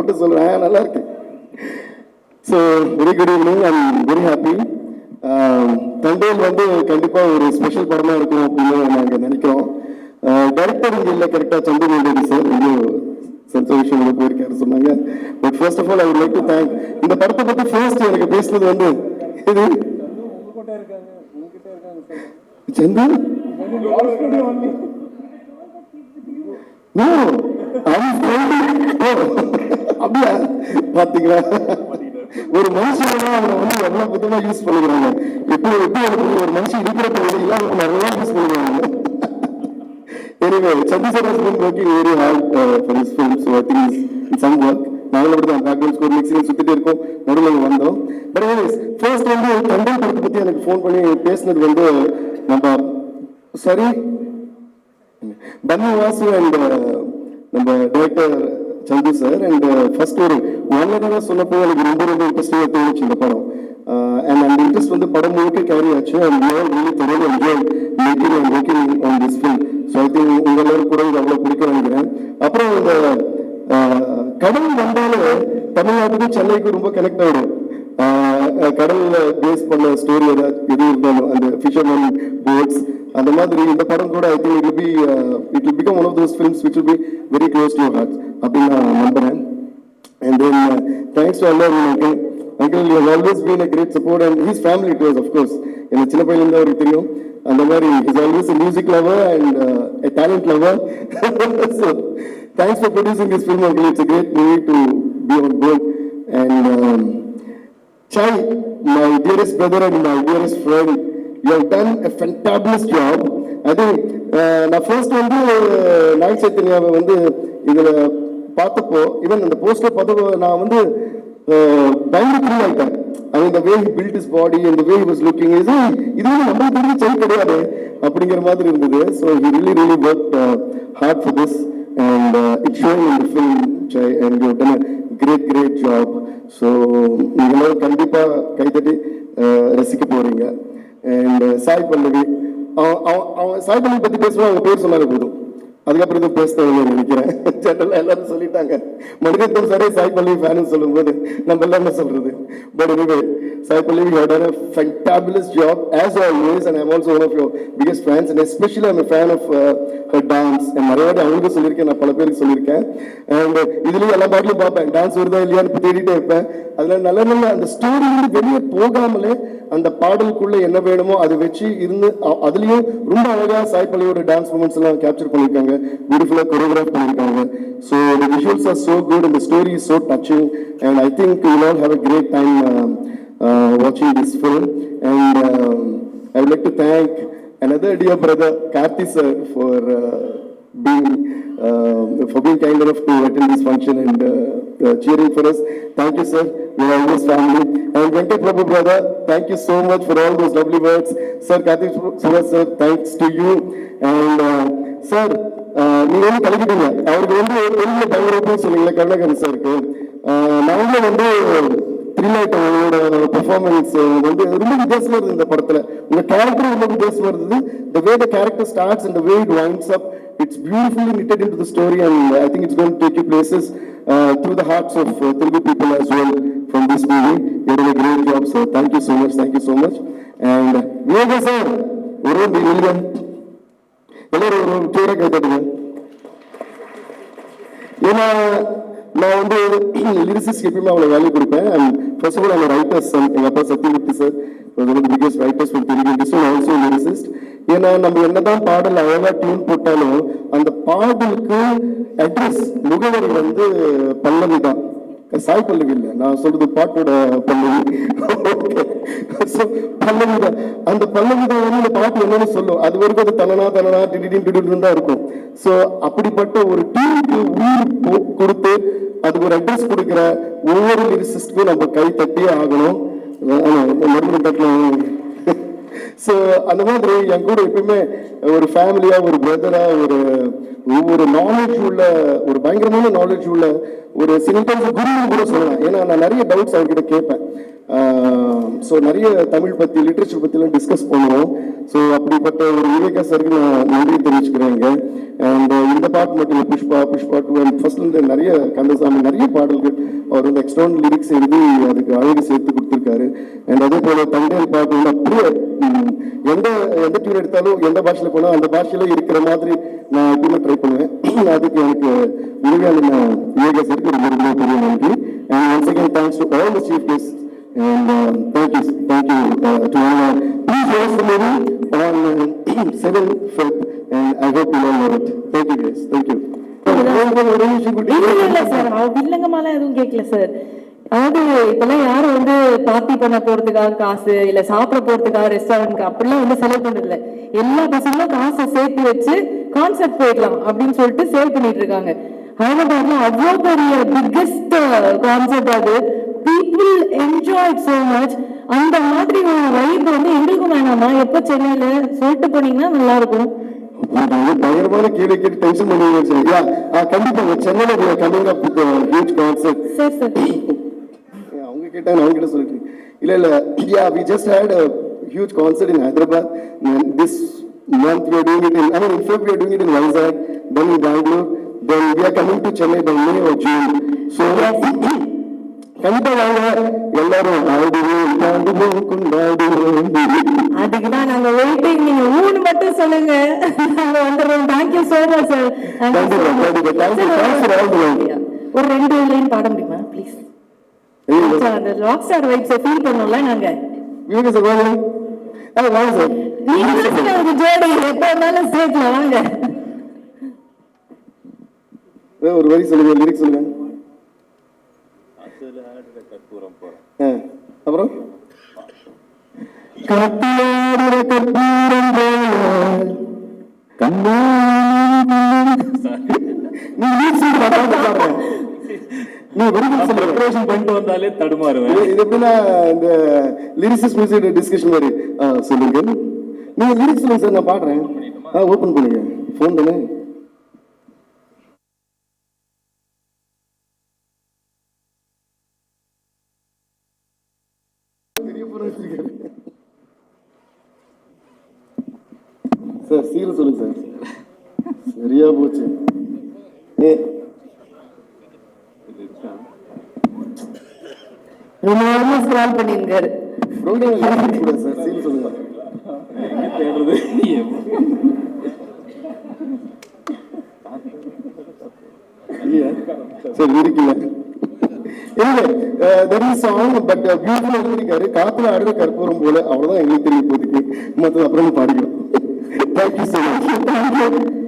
மட்டும் சொல்றேன். நல்லா இருக்கு. So very good evening I'm very happy Thandel வந்து கண்டிப்பாக ஒரு ஸ்பெஷல் படமாக இருக்கும் அப்படின்னு நாங்கள் நினைக்கிறோம். டைரக்டர் இங்கே இல்லை கரெக்டாக சந்திரன் சார் இங்கே சந்தோஷம் விஷயம் போயிருக்காரு சொன்னாங்க. But first of all I like to thank இந்த படத்தை பற்றி ஃபர்ஸ்ட் எனக்கு பேசுனது வந்து இது? சந்து? No, I அப்படியா? பாத்தீங்களா? ஒரு மனுஷனா அவனை வந்து எவ்வளவு விதமா யூஸ் பண்ணிக்கிறாங்க. எப்படி எப்படி ஒரு மனுஷன் இருக்கிற பகுதியில் நிறைய யூஸ் பண்ணிக்கிறாங்க. Anyway Chandrasekhar has been working very hard uh, for his film so I நாங்களும் அப்படி தான் பேக்ரவுண்ட் ஸ்கோர் மிக்சிங் இருக்கோம். நடுவில் வந்தோம். பட் எனிவேஸ் ஃபர்ஸ்ட் வந்து தண்டை படத்தை பத்தி எனக்கு ஃபோன் பண்ணி பேசினது வந்து நம்ம சரி பன்னு வாசு அண்ட் நம்ம director Chandoo sir and first ஒரு ஒன் தான் சொன்னப்போ எனக்கு ரொம்ப ரொம்ப இன்ட்ரெஸ்டிங்காக தோணுச்சு இந்த படம். Uh, அண்ட் அந்த இன்ட்ரெஸ்ட் வந்து படம் முழுக்க கேரி ஆச்சு. அண்ட் ரியலி தொடர்ந்து enjoy making and working on this film so I think உங்கள் எல்லாரும் கூட இது அவ்வளோ பிடிக்க நினைக்கிறேன். அப்புறம் இந்த uh, கடல் வந்தாலே தமிழ்நாட்டுக்கும் சென்னைக்கும் ரொம்ப கனெக்ட் ஆகிடும் ஆஹ் கடல்ல பேஸ் பண்ண ஸ்டோரி எதாவது எது இருந்தாலும் அந்த ஃபிஷர்மேன் போட்ஸ் அந்த மாதிரி இந்த படம் கூட I think it be it will become one of those films which will be very close to heart அப்படின்னு நான் நம்புறேன் அண்ட் தென் தேங்க்ஸ் டு அல்லர் uncle uncle you always been a great support and his family to us course எனக்கு சின்ன பையன்லேருந்து அவருக்கு தெரியும் அந்த மாதிரி is always music lover and a talent lover. So thanks for producing this film uncle. It's a great movie to be on board. And um, Chai, my dearest brother and my dearest you you have done job fantabulous நான் first வந்து நாய் சைத்தன்யாவை வந்து இதில் பார்த்தப்போ even அந்த poster பார்த்தப்போ நான் வந்து uh, பயங்கர த்ரில் ஆயிட்டேன் த வே பில்ட் இஸ் பாடி இந்த வே வாஸ் லுக்கிங் இது இது வந்து நம்ம தெரிஞ்ச சை கிடையாது அப்படிங்கிற மாதிரி இருந்தது. So he really really work hard for this and it showing இந்த film and you done great great job so நீங்களும் கண்டிப்பாக கைத்தட்டி ரசிக்க போறீங்க. அண்ட் சாய் பல்லவி அவன் அவன் அவன் சாய் பல்லவி பற்றி பேசுவோம் அவங்க பேர் சொன்னாலே போதும். அதுக்கப்புறம் எதுவும் பேச தேவையில்லை நினைக்கிறேன். ஜெனரலாக எல்லாரும் சொல்லிட்டாங்க. மணிரத்னம் சாரே சாய் பல்லவி ஃபேனு சொல்லும்போது நம்ம எல்லாம் என்ன சொல்றது? But anyway Sai Pallavi you done a fantabulous job as and and I'm also one of your biggest fans and especially I'm a dance uh, நிறைய வாட்டி அவங்களுக்கு சொல்லியிருக்கேன் நான் பல பேருக்கு சொல்லியிருக்கேன். அண்ட் இதுலயும் எல்லா பாட்டிலும் பார்ப்பேன். டான்ஸ் வருதா இல்லையான்னு தேடிட்டே இருப்பேன். அதில் நல்ல நல்ல அந்த ஸ்டோரியிலிருந்து வெளியே போகாமலே அந்த பாடலுக்குள்ள என்ன வேணுமோ அதை வச்சு இருந்து அதுலயும் ரொம்ப அழகா சாய்ப்பள்ளியோட டான்ஸ் மூமெண்ட்ஸ் எல்லாம் கேப்சர் பண்ணியிருக்காங்க. பியூட்டிஃபுல்லாக கொரியோகிராஃப் பண்ணியிருக்காங்க. So the visuals are so good and story is is touching and I think you all all a great time வாட்சிங் this film and I like to thank Another dear brother Karthi sir for uh, being uh, for being kind enough to attend this function and uh, uh, cheering for us. Thank you, sir. We are always family. And Venkat Prabhu brother, thank you so much for all those lovely words. Sir, Karthi Suresh sir, thanks to you. And uh, sir, நீங்க வந்து கலக்கிட்டீங்க அவருக்கு வந்து தெலுங்குல பயங்கரப்போ சொன்னீங்களே கருணாகரன் சாருக்கு நாங்களும் வந்து த்ரீலைட் அவங்களோட பெர்ஃபார்மன்ஸ் வந்து ரொம்ப வித்தியாசமாக இருந்தது இந்த படத்தில் உங்கள் கேரக்டர் ரொம்ப வித்தியாசமாக இருந்தது the way the character starts and the way it winds up it's beautifully knitted into story and I think it's gonna take you places through the hearts of Telugu people as well from this movie என்னோட great job sir thank you so much thank you so much and வேக sir ஒரே எழுதம் எல்லாரும் ஒரு பேரை கேட்டுருங்க ஏன்னா நான் வந்து லிரிசிஸ்ட் எப்பயுமே அவ்வளோ வேல்யூ கொடுப்பேன் அண்ட் ஃபர்ஸ்ட் ஆஃப் ஆல் அவங்க ரைட்டர்ஸ் எங்கள் அப்பா Sathyamurthy sir one biggest writers for Telugu industry also lyricist ஏன்னா நம்ம என்னதான் பாடல் அழகா டியூன் போட்டாலும் அந்த பாடலுக்கு அட்ரஸ் முகவரி வந்து பல்லவி தான் சாய் பல்லவி இல்லை நான் சொல்றது பாட்டோட பல்லவி So, பல்லவி தான் அந்த பல்லவி தான் வந்து இந்த பாட்டு என்னன்னு சொல்லும் அது வரைக்கும் அது தனனா தனனா டிடிடின் டிடிடின் தான் இருக்கும் ஸோ அப்படிப்பட்ட ஒரு டீமுக்கு உயிர் கொடுத்து அதுக்கு ஒரு அட்ரஸ் கொடுக்குற ஒவ்வொரு லிரிசிஸ்டுக்கும் நம்ம கை தட்டியே ஆகணும். மறுபடியும் தட்டலாம். ஸோ அந்த மாதிரி என் கூட எப்பயுமே ஒரு ஃபேமிலியா ஒரு பிரதரா ஒரு ஒவ்வொரு நாலேஜ் உள்ள ஒரு பயங்கரமான நாலேஜ் உள்ள ஒரு சில டைம்ஸ் குருன்னு கூட சொல்லலாம். ஏன்னா நான் நிறைய டவுட்ஸ் அவர்கிட்ட கேட்பேன். ஸோ நிறைய தமிழ் பற்றி லிட்ரேச்சர் பற்றிலாம் டிஸ்கஸ் பண்ணுவோம். ஸோ அப்படிப்பட்ட ஒரு விவேகா சருக்கு நான் நன்றி தெரிவிச்சுக்கிறேன் இங்க. அண்ட் uh, இந்த பாட்டு மட்டும் இல்லை புஷ்பா புஷ்பா டூ அண்ட் ஃபர்ஸ்ட்லேருந்து நிறைய கந்தசாமி நிறைய பாடல்கள் அவர் வந்து எக்ஸ்டர்னல் லிரிக்ஸ் எழுதி அதுக்கு அழகு சேர்த்து கொடுத்துருக்காரு. அண்ட் அதே போல தந்தையல் பாட்டு வந்து அப்படியே எந்த எந்த டியூன் எடுத்தாலும் எந்த பாஷையில் போனால் அந்த பாஷையில் இருக்கிற மாதிரி நான் எப்பவுமே ட்ரை பண்ணுவேன். அதுக்கு எனக்கு விவேகானந்த விவேகா சருக்கு ரொம்ப ரொம்ப பெரிய நன்றி. And once again thanks to all the chief guest And um, thank you, thank you uh, to all. Please watch the movie on uh, 7th Feb, and I hope you all love it. Thank you guys, thank you. இல்ல இல்ல sir அவ வில்லங்கமாலாம் எதுவும் கேட்கல sir அதாவது இப்பெல்லாம் யாரும் வந்து party பண்ண போறதுக்காக காசு இல்ல சாப்பிட போறதுக்காக ரெஸ்டாரண்ட்க்கு அப்படிலாம் வந்து செலவு இல்ல எல்லா பசங்களும் காசை சேர்த்து வச்சு கான்செப்ட் போயிடலாம் அப்படின்னு சொல்லிட்டு சேவ் பண்ணிட்டு இருக்காங்க. ஹைதராபாத்ல அவ்வளோ பெரிய பிக்கெஸ்ட் கான்செப்ட் அது. பீப்புள் என்ஜாய் so மச் அந்த மாதிரி ஒரு வைப் வந்து எங்களுக்கும் வேணாமா எப்போ சென்னையில சொல்லிட்டு போனீங்கன்னா நல்லா இருக்கும் நான் பயங்கரமான கேள்வி கேட்டு டென்ஷன் பண்ணுவீங்க சார் யா கண்டிப்பாங்க சென்னையில் with huge concept sir sir. அவங்க கேட்டாங்க அவங்க கிட்ட சொல்லிட்டு இல்ல இல்ல yeah we just had concert in Hyderabad. And this month we are doing it in I mean in Feb we are doing it in Vizag then in Bangalore. Then we are coming to Chennai by May or June. So கண்டிப்பா வாங்க எல்லாரும் ஆடுவோம் பாடுவோம் கொண்டாடுவோம் அதுக்குதான் நாங்க waiting நீங்க ஊன்னு மட்டும் சொல்லுங்க. நாங்க வந்துடுறோம். Thank you so much sir. ஒரு ரெண்டு லைன் பாட முடியுமா? ப்ளீஸ் அந்த ராக் ஸ்டார் வைப்ஸை ஃபீல் பண்ணோம்ல நாங்க. சார் வாங்க. சார் நீங்க ஜோடி எப்ப இருந்தாலும் ஸ்டேஜ்ல வாங்க. ஒரு வரி சொல்லுங்க லிரிக்ஸ் சொல்லுங்க. அப்புறம்? கத்தியாடுற கற்பூரம் போல. கண்ணா வந்தாலே தடுமாறுவேன். இது எப்படின்னா இந்த லிரிக்ஸ் மியூசிக் டிஸ்கஷன் மாதிரி. சொல்லுங்க நீங்க லிரிக்ஸ் சார் நான் பாடுறேன். ஆ ஓபன் பண்ணுங்க. ஃபோன் தானே? சார் சீக்கிரம் சொல்லுங்க சார். சரியா போச்சு. ஏ. ஸ்க்ரால் பண்ணிருந்தாரு ப்ரோக்ராம் சார் சீக்கிரம் சொல்லுங்க. தேடுறது இல்லையா? சரி இருக்குல்ல. இல்லை that is song but beautiful எழுதிருக்காரு காத்துல ஆடுற கற்பூரம் போல அவ்வளவுதான் எங்களுக்கு தெரியும் இப்போதைக்கு. மற்றது அப்புறமா பாடிக்கிறோம். Thank you so much